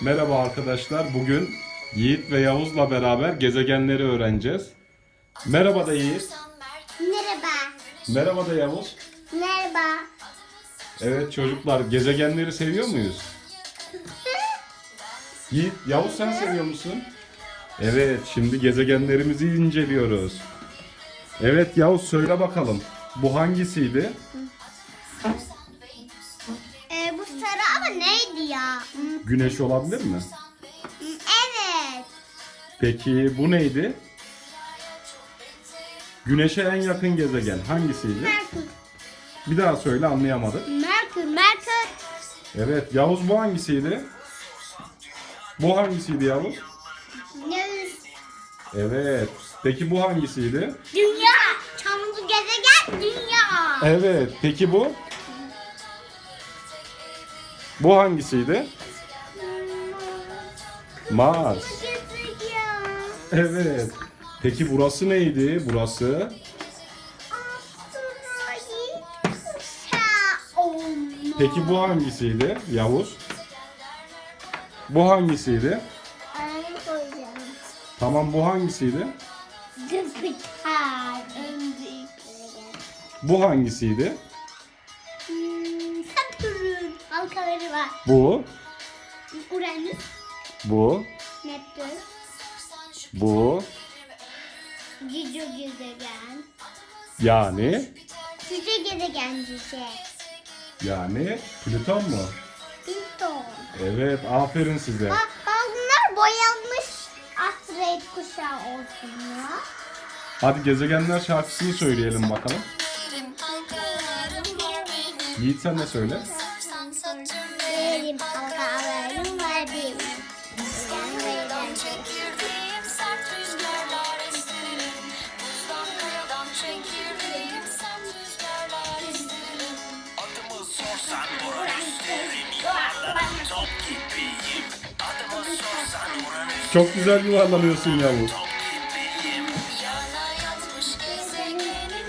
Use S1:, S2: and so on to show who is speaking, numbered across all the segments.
S1: Merhaba arkadaşlar. Bugün Yiğit ve Yavuz'la beraber gezegenleri öğreneceğiz. Merhaba da Yiğit.
S2: Merhaba.
S1: Merhaba da Yavuz.
S2: Merhaba.
S1: Evet çocuklar gezegenleri seviyor muyuz? Yiğit, Yavuz sen seviyor musun? Evet şimdi gezegenlerimizi inceliyoruz. Evet Yavuz söyle bakalım. Bu hangisiydi?
S2: Ee, bu sarı ama neydi ya? Hmm,
S1: Güneş olabilir mi?
S2: Evet.
S1: Peki bu neydi? Güneşe en yakın gezegen hangisiydi?
S2: Merkür.
S1: Bir daha söyle anlayamadık.
S2: Merkür. Merkür.
S1: Evet Yavuz bu hangisiydi? Bu hangisiydi Yavuz?
S2: Venüs.
S1: Evet. Peki bu hangisiydi?
S2: Dünya. Çamurlu gezegen dünya.
S1: Evet. Peki bu? Bu hangisiydi? Mars. Evet. Peki burası neydi? Burası? Peki bu hangisiydi? Yavuz. Bu hangisiydi? Tamam bu hangisiydi? Bu hangisiydi?
S2: Hmm, Satürn. Halkaları var.
S1: Bu,
S2: Uranüs.
S1: Bu,
S2: Neptün.
S1: bu.
S2: Cüce gezegen.
S1: Yani,
S2: Cüce gezegen cüce.
S1: yani Plüton mu?
S2: Plüton.
S1: Evet, aferin size.
S2: Bak, bak bunlar boyanmış asteroid kuşağı olsun ya.
S1: Hadi gezegenler şarkısını söyleyelim bakalım. Yiğit sen de söyle.
S2: Benim halkalarım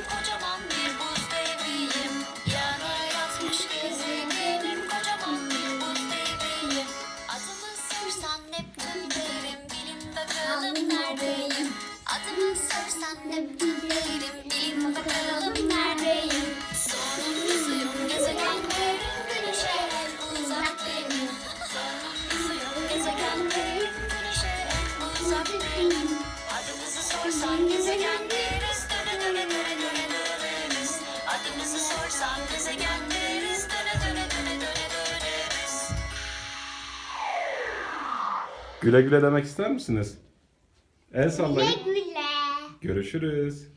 S3: kocaman bir buz deviyim. Adımı Neptün derim bilin bakalım neredeyim. En uzak benim. Adımızı sorsan gezegenleriz döne döne döne döne döneriz. Adımızı sorsan gezegenleriz döne döne döne döne döneriz.
S1: Güle güle demek ister misiniz? El sallayın.
S2: Güle güle.
S1: Görüşürüz.